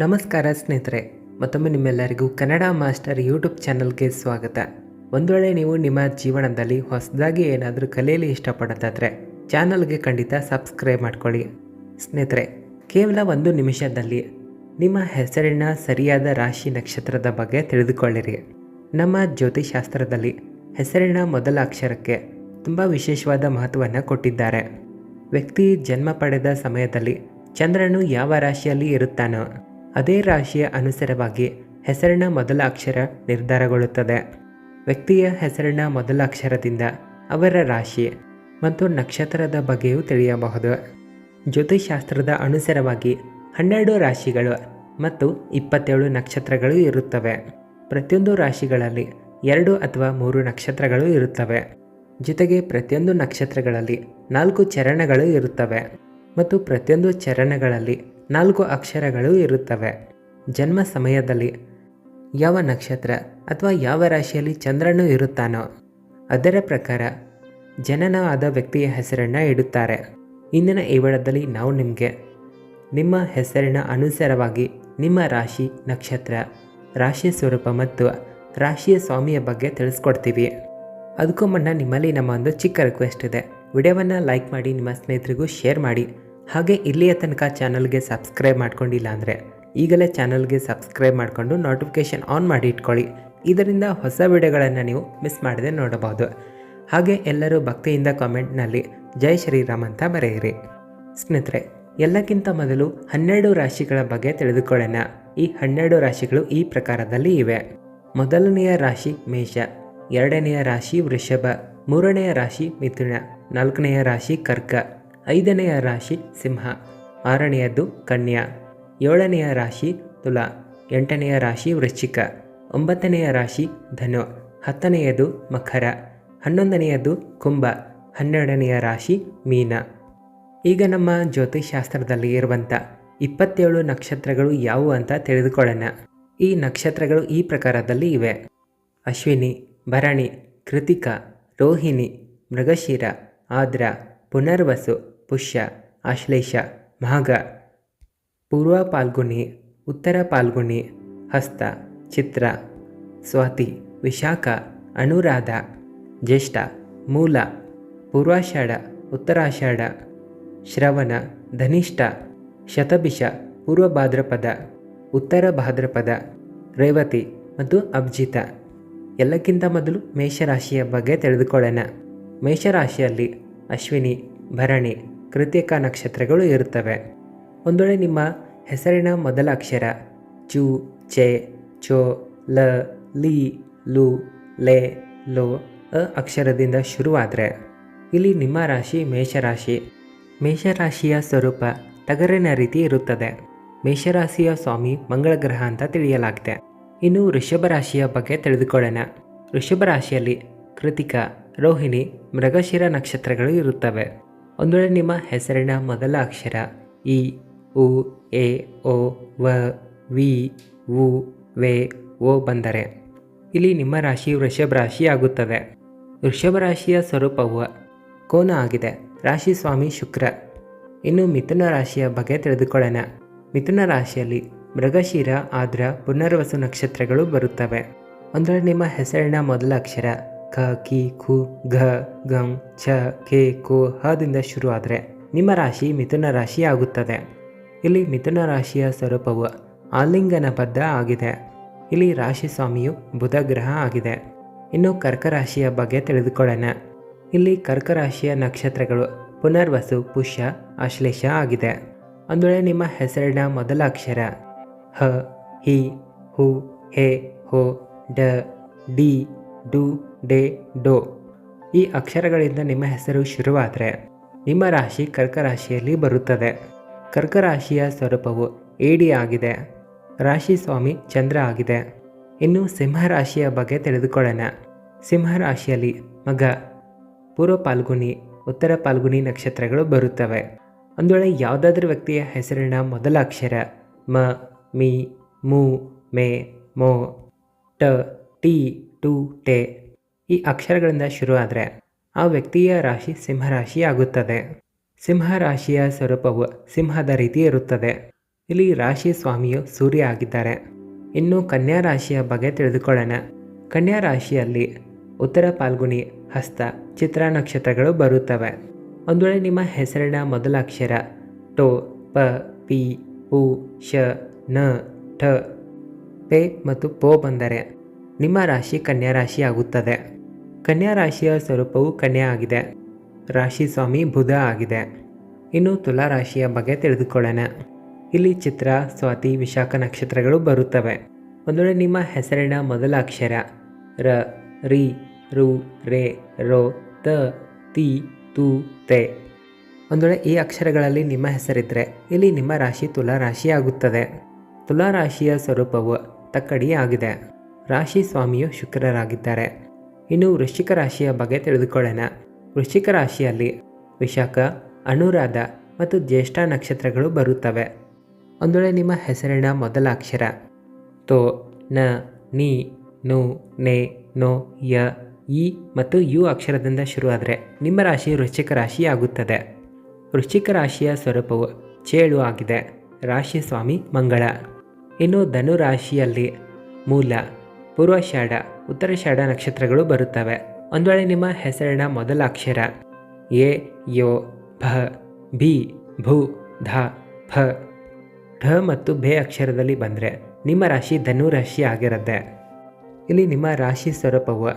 ನಮಸ್ಕಾರ ಸ್ನೇಹಿತರೆ, ಮತ್ತೊಮ್ಮೆ ನಿಮ್ಮೆಲ್ಲರಿಗೂ ಕನ್ನಡ ಮಾಸ್ಟರ್ ಯೂಟ್ಯೂಬ್ ಚಾನಲ್ಗೆ ಸ್ವಾಗತ. ಒಂದು ವೇಳೆ ನೀವು ನಿಮ್ಮ ಜೀವನದಲ್ಲಿ ಹೊಸದಾಗಿ ಏನಾದರೂ ಕಲಿಯಲು ಇಷ್ಟಪಡೋದಾದರೆ ಚಾನಲ್ಗೆ ಖಂಡಿತ ಸಬ್ಸ್ಕ್ರೈಬ್ ಮಾಡ್ಕೊಳ್ಳಿ. ಸ್ನೇಹಿತರೆ, ಕೇವಲ ಒಂದು ನಿಮಿಷದಲ್ಲಿ ನಿಮ್ಮ ಹೆಸರಿನ ಸರಿಯಾದ ರಾಶಿ ನಕ್ಷತ್ರದ ಬಗ್ಗೆ ತಿಳಿದುಕೊಳ್ಳಿರಿ. ನಮ್ಮ ಜ್ಯೋತಿಷಾಸ್ತ್ರದಲ್ಲಿ ಹೆಸರಿನ ಮೊದಲ ಅಕ್ಷರಕ್ಕೆ ತುಂಬ ವಿಶೇಷವಾದ ಮಹತ್ವವನ್ನು ಕೊಟ್ಟಿದ್ದಾರೆ. ವ್ಯಕ್ತಿ ಜನ್ಮ ಪಡೆದ ಸಮಯದಲ್ಲಿ ಚಂದ್ರನು ಯಾವ ರಾಶಿಯಲ್ಲಿ ಇರುತ್ತಾನೋ ಅದೇ ರಾಶಿಯ ಅನುಸಾರವಾಗಿ ಹೆಸರಿನ ಮೊದಲ ಅಕ್ಷರ ನಿರ್ಧಾರಗೊಳ್ಳುತ್ತದೆ. ವ್ಯಕ್ತಿಯ ಹೆಸರಿನ ಮೊದಲ ಅಕ್ಷರದಿಂದ ಅವರ ರಾಶಿ ಮತ್ತು ನಕ್ಷತ್ರದ ಬಗ್ಗೆಯೂ ತಿಳಿಯಬಹುದು. ಜ್ಯೋತಿಷಾಸ್ತ್ರದ ಅನುಸಾರವಾಗಿ ಹನ್ನೆರಡು ರಾಶಿಗಳು ಮತ್ತು ಇಪ್ಪತ್ತೇಳು ನಕ್ಷತ್ರಗಳು ಇರುತ್ತವೆ. ಪ್ರತಿಯೊಂದು ರಾಶಿಗಳಲ್ಲಿ ಎರಡು ಅಥವಾ ಮೂರು ನಕ್ಷತ್ರಗಳು ಇರುತ್ತವೆ. ಜೊತೆಗೆ ಪ್ರತಿಯೊಂದು ನಕ್ಷತ್ರಗಳಲ್ಲಿ ನಾಲ್ಕು ಚರಣಗಳು ಇರುತ್ತವೆ ಮತ್ತು ಪ್ರತಿಯೊಂದು ಚರಣಗಳಲ್ಲಿ ನಾಲ್ಕು ಅಕ್ಷರಗಳು ಇರುತ್ತವೆ. ಜನ್ಮ ಸಮಯದಲ್ಲಿ ಯಾವ ನಕ್ಷತ್ರ ಅಥವಾ ಯಾವ ರಾಶಿಯಲ್ಲಿ ಚಂದ್ರನು ಇರುತ್ತಾನೋ ಅದರ ಪ್ರಕಾರ ಜನನ ಆದ ವ್ಯಕ್ತಿಯ ಹೆಸರನ್ನು ಇಡುತ್ತಾರೆ. ಇಂದಿನ ಈ ನಾವು ನಿಮಗೆ ನಿಮ್ಮ ಹೆಸರಿನ ಅನುಸಾರವಾಗಿ ನಿಮ್ಮ ರಾಶಿ, ನಕ್ಷತ್ರ, ರಾಶಿ ಸ್ವರೂಪ ಮತ್ತು ರಾಶಿಯ ಸ್ವಾಮಿಯ ಬಗ್ಗೆ ತಿಳಿಸ್ಕೊಡ್ತೀವಿ. ಅದಕ್ಕೂ ಮುನ್ನ ನಿಮ್ಮಲ್ಲಿ ನಮ್ಮ ಒಂದು ಚಿಕ್ಕ ರಿಕ್ವೆಸ್ಟ್ ಇದೆ. ವಿಡಿಯೋವನ್ನು ಲೈಕ್ ಮಾಡಿ, ನಿಮ್ಮ ಸ್ನೇಹಿತರಿಗೂ ಶೇರ್ ಮಾಡಿ. ಹಾಗೆ ಇಲ್ಲಿಯ ತನಕ ಚಾನಲ್ಗೆ ಸಬ್ಸ್ಕ್ರೈಬ್ ಮಾಡ್ಕೊಂಡಿಲ್ಲ ಅಂದರೆ ಈಗಲೇ ಚಾನಲ್ಗೆ ಸಬ್ಸ್ಕ್ರೈಬ್ ಮಾಡಿಕೊಂಡು ನೋಟಿಫಿಕೇಷನ್ ಆನ್ ಮಾಡಿ ಇಟ್ಕೊಳ್ಳಿ. ಇದರಿಂದ ಹೊಸ ವಿಡಿಯೋಗಳನ್ನು ನೀವು ಮಿಸ್ ಮಾಡದೆ ನೋಡಬಹುದು. ಹಾಗೆ ಎಲ್ಲರೂ ಭಕ್ತಿಯಿಂದ ಕಾಮೆಂಟ್ನಲ್ಲಿ ಜೈ ಶ್ರೀರಾಮ್ ಅಂತ ಬರೆಯಿರಿ. ಸ್ನೇಹಿತರೆ, ಎಲ್ಲಕ್ಕಿಂತ ಮೊದಲು ಹನ್ನೆರಡು ರಾಶಿಗಳ ಬಗ್ಗೆ ತಿಳಿದುಕೊಳ್ಳೋಣ. ಈ ಹನ್ನೆರಡು ರಾಶಿಗಳು ಈ ಪ್ರಕಾರದಲ್ಲಿ ಇವೆ. ಮೊದಲನೆಯ ರಾಶಿ ಮೇಷ, ಎರಡನೆಯ ರಾಶಿ ವೃಷಭ, ಮೂರನೆಯ ರಾಶಿ ಮಿಥುನ, ನಾಲ್ಕನೆಯ ರಾಶಿ ಕರ್ಕ. ಐದನೆಯ ರಾಶಿ ಸಿಂಹ, ಆರನೆಯದು ಕನ್ಯಾ, ಏಳನೆಯ ರಾಶಿ ತುಲಾ, ಎಂಟನೆಯ ರಾಶಿ ವೃಶ್ಚಿಕ, ಒಂಬತ್ತನೆಯ ರಾಶಿ ಧನು, ಹತ್ತನೆಯದು ಮಕರ, ಹನ್ನೊಂದನೆಯದು ಕುಂಭ, ಹನ್ನೆರಡನೆಯ ರಾಶಿ ಮೀನ. ಈಗ ನಮ್ಮ ಜ್ಯೋತಿಷಾಸ್ತ್ರದಲ್ಲಿ ಇರುವಂಥ ಇಪ್ಪತ್ತೇಳು ನಕ್ಷತ್ರಗಳು ಯಾವುವು ಅಂತ ತಿಳಿದುಕೊಳ್ಳೋಣ. ಈ ನಕ್ಷತ್ರಗಳು ಈ ಪ್ರಕಾರದಲ್ಲಿ ಇವೆ. ಅಶ್ವಿನಿ, ಭರಣಿ, ಕೃತಿಕ, ರೋಹಿಣಿ, ಮೃಗಶಿರ ಆದ್ರ ಪುನರ್ವಸು ಪುಷ್ಯ, ಆಶ್ಲೇಷ ಮಾಘ ಪೂರ್ವ ಪಾಲ್ಗುಣಿ ಉತ್ತರ ಪಾಲ್ಗುಣಿ ಹಸ್ತ, ಚಿತ್ರ. ಸ್ವಾತಿ, ವಿಶಾಖ, ಅನುರಾಧ. ಜ್ಯೇಷ್ಠ, ಮೂಲ. ಪೂರ್ವಾಷಾಢ, ಉತ್ತರಾಷಾಢ. ಶ್ರವಣ, ಧನಿಷ್ಠ. ಶತಭಿಷ, ಪೂರ್ವ ಭಾದ್ರಪದ, ಉತ್ತರ ಭಾದ್ರಪದ. ರೇವತಿ ಮತ್ತು ಅಬ್ಜಿತ ಎಲ್ಲಕ್ಕಿಂತ ಮೊದಲು ಮೇಷರಾಶಿಯ ಬಗ್ಗೆ ತಿಳಿದುಕೊಳ್ಳೋಣ. ಮೇಷರಾಶಿಯಲ್ಲಿ ಅಶ್ವಿನಿ, ಭರಣಿ ಕೃತಿಕ ನಕ್ಷತ್ರಗಳು ಇರುತ್ತವೆ. ಒಂದು ವೇಳೆ ನಿಮ್ಮ ಹೆಸರಿನ ಮೊದಲ ಅಕ್ಷರ, ಚು, ಚೆ, ಚೋ, ಲ, ಲಿ, ಲು, ಲೆ, ಲೋ, ಅ ಅಕ್ಷರದಿಂದ ಶುರುವಾದರೆ, ಇಲ್ಲಿ ನಿಮ್ಮ ರಾಶಿ ಮೇಷರಾಶಿ. ಮೇಷರಾಶಿಯ ಸ್ವರೂಪ ತಗರಿನ ರೀತಿ ಇರುತ್ತದೆ. ಮೇಷರಾಶಿಯ ಸ್ವಾಮಿ ಮಂಗಳ ಗ್ರಹ ಅಂತ ತಿಳಿಯಲಾಗಿದೆ ಇನ್ನು ವೃಷಭ ರಾಶಿಯ ಬಗ್ಗೆ ತಿಳಿದುಕೊಳ್ಳೋಣ. ವೃಷಭ ರಾಶಿಯಲ್ಲಿ ಕೃತಿಕ, ರೋಹಿಣಿ, ಮೃಗಶಿರ ನಕ್ಷತ್ರಗಳು ಇರುತ್ತವೆ. ಒಂದು ವೇಳೆ ನಿಮ್ಮ ಹೆಸರಿನ ಮೊದಲ ಅಕ್ಷರ. ಇ, ಉ, ಎ, ಓ, ವ, ವಿ, ಉ, ವೆ, ಓ ಬಂದರೆ. ಇಲ್ಲಿ ನಿಮ್ಮ ರಾಶಿ ವೃಷಭ ರಾಶಿ ಆಗುತ್ತದೆ. ವೃಷಭ ರಾಶಿಯ ಸ್ವರೂಪವು ಕೋನ ಆಗಿದೆ. ರಾಶಿ ಸ್ವಾಮಿ ಶುಕ್ರ. ಇನ್ನು ಮಿಥುನ ರಾಶಿಯ ಬಗ್ಗೆ ತಿಳಿದುಕೊಳ್ಳೋಣ. ಮಿಥುನ ರಾಶಿಯಲ್ಲಿ ಮೃಗಶಿರ ಆದ್ರ ಪುನರ್ವಸು ನಕ್ಷತ್ರಗಳು ಬರುತ್ತವೆ. ಅಂದರೆ ನಿಮ್ಮ ಹೆಸರಿನ ಮೊದಲ ಅಕ್ಷರ. ಕ ಕಿ ಖು ಘ ಗಂ ಛ ಕೆ ಕು ಹದಿಂದ ಶುರುವಾದರೆ ನಿಮ್ಮ ರಾಶಿ ಮಿಥುನ ರಾಶಿ ಆಗುತ್ತದೆ. ಇಲ್ಲಿ ಮಿಥುನ ರಾಶಿಯ ಸ್ವರೂಪವು ಆಲಿಂಗನಬದ್ಧ ಆಗಿದೆ. ಇಲ್ಲಿ ರಾಶಿ ಸ್ವಾಮಿಯು ಬುಧ ಗ್ರಹ ಆಗಿದೆ. ಇನ್ನು ಕರ್ಕ ರಾಶಿಯ ಬಗ್ಗೆ ತಿಳಿದುಕೊಳ್ಳೋಣ. ಇಲ್ಲಿ ಕರ್ಕ ರಾಶಿಯ ನಕ್ಷತ್ರಗಳು ಪುನರ್ವಸು, ಪುಷ್ಯ ಆಶ್ಲೇಷ ಆಗಿದೆ. ಅಂದರೆ ನಿಮ್ಮ ಹೆಸರಿನ ಮೊದಲ ಅಕ್ಷರ ಹ, ಹಿ, ಹು, ಹೇ, ಹೋ, ಡ, ಡಿ, ಡು ಡೆ ಡೋ. ಈ ಅಕ್ಷರಗಳಿಂದ ನಿಮ್ಮ ಹೆಸರು ಶುರುವಾದರೆ ನಿಮ್ಮ ರಾಶಿ ಕರ್ಕ ರಾಶಿಯಲ್ಲಿ ಬರುತ್ತದೆ. ಕರ್ಕ ರಾಶಿಯ ಸ್ವರೂಪವು ಏಡಿ ಆಗಿದೆ. ರಾಶಿ ಸ್ವಾಮಿ ಚಂದ್ರ ಆಗಿದೆ. ಇನ್ನು ಸಿಂಹರಾಶಿಯ ಬಗ್ಗೆ ತಿಳಿದುಕೊಳ್ಳೋಣ. ಸಿಂಹರಾಶಿಯಲ್ಲಿ ಮಗ, ಪೂರ್ವ ಪಾಲ್ಗುಣಿ, ಉತ್ತರ ಪಾಲ್ಗುಣಿ ನಕ್ಷತ್ರಗಳು ಬರುತ್ತವೆ. ಒಂದು ವೇಳೆ ಯಾವುದಾದ್ರೂ ವ್ಯಕ್ತಿಯ ಹೆಸರಿನ ಮೊದಲ ಅಕ್ಷರ ಮ, ಮಿ, ಮೂ, ಮೇ, ಮೋ, ಟ, ಟಿ, ಟು, ಟೆ. ಈ ಅಕ್ಷರಗಳಿಂದ ಶುರುವಾದರೆ ಆ ವ್ಯಕ್ತಿಯ ರಾಶಿ ಸಿಂಹರಾಶಿ ಆಗುತ್ತದೆ ಸಿಂಹ ರಾಶಿಯ ಸ್ವರೂಪವು ಸಿಂಹದ ರೀತಿ ಇರುತ್ತದೆ. ಇಲ್ಲಿ ರಾಶಿ ಸ್ವಾಮಿಯು ಸೂರ್ಯ ಆಗಿದ್ದಾರೆ. ಇನ್ನು ಕನ್ಯಾ ರಾಶಿಯ ಬಗ್ಗೆ ತಿಳಿದುಕೊಳ್ಳೋಣ. ಕನ್ಯಾ ರಾಶಿಯಲ್ಲಿ ಉತ್ತರ ಪಾಲ್ಗುಣಿ, ಹಸ್ತ, ಚಿತ್ರ ನಕ್ಷತ್ರಗಳು ಬರುತ್ತವೆ. ಒಂದು ವೇಳೆ ನಿಮ್ಮ ಹೆಸರಿನ ಮೊದಲ ಅಕ್ಷರ ಟೋ, ಪ, ಪಿ ಪು ಶ, ನ, ಠ, ಪೆ ಮತ್ತು ಪೋ ಬಂದರೆ ನಿಮ್ಮ ರಾಶಿ ಕನ್ಯಾ ರಾಶಿ ಆಗುತ್ತದೆ ಕನ್ಯಾ ರಾಶಿಯ ಸ್ವರೂಪವು ಕನ್ಯಾ ಆಗಿದೆ. ರಾಶಿ ಸ್ವಾಮಿ ಬುಧ ಆಗಿದೆ. ಇನ್ನು ತುಲಾ ರಾಶಿಯ ಬಗ್ಗೆ ತಿಳಿದುಕೊಳ್ಳೋಣ. ಇಲ್ಲಿ ಚಿತ್ರ, ಸ್ವಾತಿ, ವಿಶಾಖ ನಕ್ಷತ್ರಗಳು ಬರುತ್ತವೆ. ಒಂದು ವೇಳೆ ನಿಮ್ಮ ಹೆಸರಿನ ಮೊದಲ ಅಕ್ಷರ. ರ, ರಿ, ರು, ರೇ, ರೋ, ತ, ತಿ, ತು, ತೆ. ಒಂದು ವೇಳೆ ಈ ಅಕ್ಷರಗಳಲ್ಲಿ ನಿಮ್ಮ ಹೆಸರಿದ್ದರೆ ಇಲ್ಲಿ ನಿಮ್ಮ ರಾಶಿ ತುಲಾ ರಾಶಿ ಆಗುತ್ತದೆ. ತುಲಾ ರಾಶಿಯ ಸ್ವರೂಪವು ತಕ್ಕಡಿ ಆಗಿದೆ. ರಾಶಿ ಸ್ವಾಮಿಯು ಶುಕ್ರರಾಗಿದ್ದಾರೆ. ಇನ್ನು ವೃಶ್ಚಿಕ ರಾಶಿಯ ಬಗ್ಗೆ ತಿಳಿದುಕೊಳ್ಳೋಣ. ವೃಶ್ಚಿಕ ರಾಶಿಯಲ್ಲಿ ವಿಶಾಖ, ಅನುರಾಧ ಮತ್ತು ಜ್ಯೇಷ್ಠ ನಕ್ಷತ್ರಗಳು ಬರುತ್ತವೆ. ಒಂದು ವೇಳೆ ನಿಮ್ಮ ಹೆಸರಿನ ಮೊದಲ ಅಕ್ಷರ. ತೋ, ನ, ನಿ, ನು, ನೆ, ನೋ, ಯ ಇ ಮತ್ತು ಯು ಅಕ್ಷರದಿಂದ ಶುರುವಾದರೆ ನಿಮ್ಮ ರಾಶಿ ವೃಶ್ಚಿಕ ರಾಶಿಯಾಗುತ್ತದೆ. ವೃಶ್ಚಿಕ ರಾಶಿಯ ಸ್ವರೂಪವು ಚೇಳು ಆಗಿದೆ. ರಾಶಿ ಸ್ವಾಮಿ ಮಂಗಳ. ಇನ್ನು ಧನು ರಾಶಿಯಲ್ಲಿ ಮೂಲ. ಪೂರ್ವಷಾಢ ಉತ್ತರಾಷಾಢ ನಕ್ಷತ್ರಗಳು ಬರುತ್ತವೆ. ಒಂದು ವೇಳೆ ನಿಮ್ಮ ಹೆಸರಿನ ಮೊದಲ ಅಕ್ಷರ ಎ, ಯೋ, ಭ ಬಿ ಭೂ, ಧ ಫ ಢ ಮತ್ತು ಭೆ ಅಕ್ಷರದಲ್ಲಿ ಬಂದರೆ ನಿಮ್ಮ ರಾಶಿ ಧನು ರಾಶಿ ಆಗಿರುತ್ತೆ. ಇಲ್ಲಿ ನಿಮ್ಮ ರಾಶಿ ಸ್ವರೂಪವು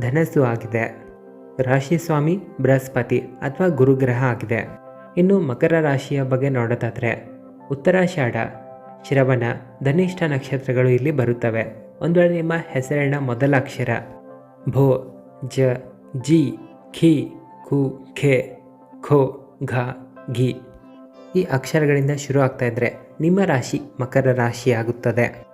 ಧನಸ್ಸು ಆಗಿದೆ. ರಾಶಿ ಸ್ವಾಮಿ ಬೃಹಸ್ಪತಿ ಅಥವಾ ಗುರುಗ್ರಹ ಆಗಿದೆ. ಇನ್ನು ಮಕರ ರಾಶಿಯ ಬಗ್ಗೆ ನೋಡೋದಾದರೆ ಉತ್ತರಾಷಾಢ ಶ್ರವಣ, ಧನಿಷ್ಠ ನಕ್ಷತ್ರಗಳು ಇಲ್ಲಿ ಬರುತ್ತವೆ. ಒಂದು ವೇಳೆ ನಿಮ್ಮ ಹೆಸರಿನ ಮೊದಲ ಅಕ್ಷರ. ಭೋ, ಜ, ಜಿ, ಖಿ, ಖು, ಖೆ, ಖೋ, ಘ, ಘಿ. ಈ ಅಕ್ಷರಗಳಿಂದ ಶುರು ಆಗ್ತಾ ಇದ್ದರೆ ನಿಮ್ಮ ರಾಶಿ ಮಕರ ರಾಶಿ ಆಗುತ್ತದೆ.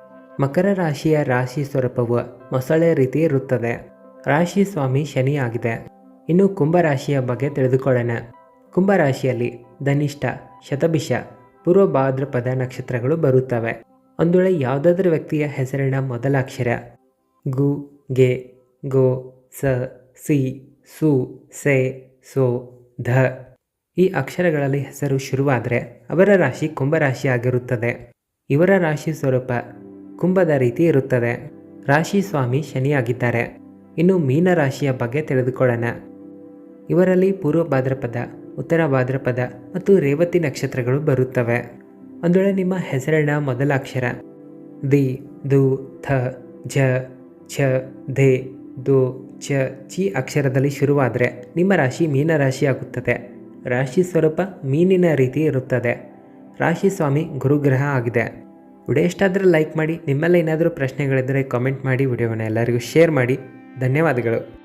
ಮಕರ ರಾಶಿಯ ರಾಶಿ ಸ್ವರೂಪವು ಮೊಸಳೆ ರೀತಿ ಇರುತ್ತದೆ. ರಾಶಿ ಸ್ವಾಮಿ ಶನಿ ಆಗಿದೆ. ಇನ್ನು ಕುಂಭರಾಶಿಯ ಬಗ್ಗೆ ತಿಳಿದುಕೊಳ್ಳೋಣ. ಕುಂಭರಾಶಿಯಲ್ಲಿ ಧನಿಷ್ಠ, ಶತಭಿಷ, ಪೂರ್ವ ಭಾದ್ರಪದ ನಕ್ಷತ್ರಗಳು ಬರುತ್ತವೆ. ಒಂದು ವೇಳೆ ಯಾವುದಾದ್ರೂ ವ್ಯಕ್ತಿಯ ಹೆಸರಿನ ಮೊದಲ ಅಕ್ಷರ. ಗು, ಗೆ, ಗೋ, ಸ, ಸಿ, ಸು, ಸೆ, ಸೋ, ಧ. ಈ ಅಕ್ಷರಗಳಲ್ಲಿ ಹೆಸರು ಶುರುವಾದರೆ ಅವರ ರಾಶಿ ಕುಂಭರಾಶಿ ಆಗಿರುತ್ತದೆ. ಇವರ ರಾಶಿ ಸ್ವರೂಪ ಕುಂಭದ ರೀತಿ ಇರುತ್ತದೆ. ರಾಶಿ ಸ್ವಾಮಿ ಶನಿಯಾಗಿದ್ದಾರೆ. ಇನ್ನು ಮೀನ ರಾಶಿಯ ಬಗ್ಗೆ ತಿಳಿದುಕೊಳ್ಳೋಣ. ಇವರಲ್ಲಿ ಪೂರ್ವ ಭಾದ್ರಪದ, ಉತ್ತರ ಭಾದ್ರಪದ ಮತ್ತು ರೇವತಿ ನಕ್ಷತ್ರಗಳು ಬರುತ್ತವೆ. ಒಂದು ನಿಮ್ಮ ಹೆಸರಿನ ಮೊದಲ ಅಕ್ಷರ. ದಿ, ದು, ಥ ಝ ಛ, ಧೆ, ದು, ಚ, ಚಿ ಅಕ್ಷರದಲ್ಲಿ ಶುರುವಾದರೆ ನಿಮ್ಮ ರಾಶಿ ಮೀನರಾಶಿ ಆಗುತ್ತದೆ. ರಾಶಿ ಸ್ವರೂಪ ಮೀನಿನ ರೀತಿ ಇರುತ್ತದೆ. ರಾಶಿ ಸ್ವಾಮಿ ಗುರುಗ್ರಹ ಆಗಿದೆ. ವಿಡಿಯೋ ಇಷ್ಟ ಆದರೆ ಲೈಕ್ ಮಾಡಿ, ನಿಮ್ಮಲ್ಲೇ ಏನಾದರೂ ಪ್ರಶ್ನೆಗಳಿದ್ದರೆ ಕಾಮೆಂಟ್ ಮಾಡಿ ವಿಡಿಯೋವನ್ನು ಎಲ್ಲರಿಗೂ ಶೇರ್ ಮಾಡಿ. ಧನ್ಯವಾದಗಳು.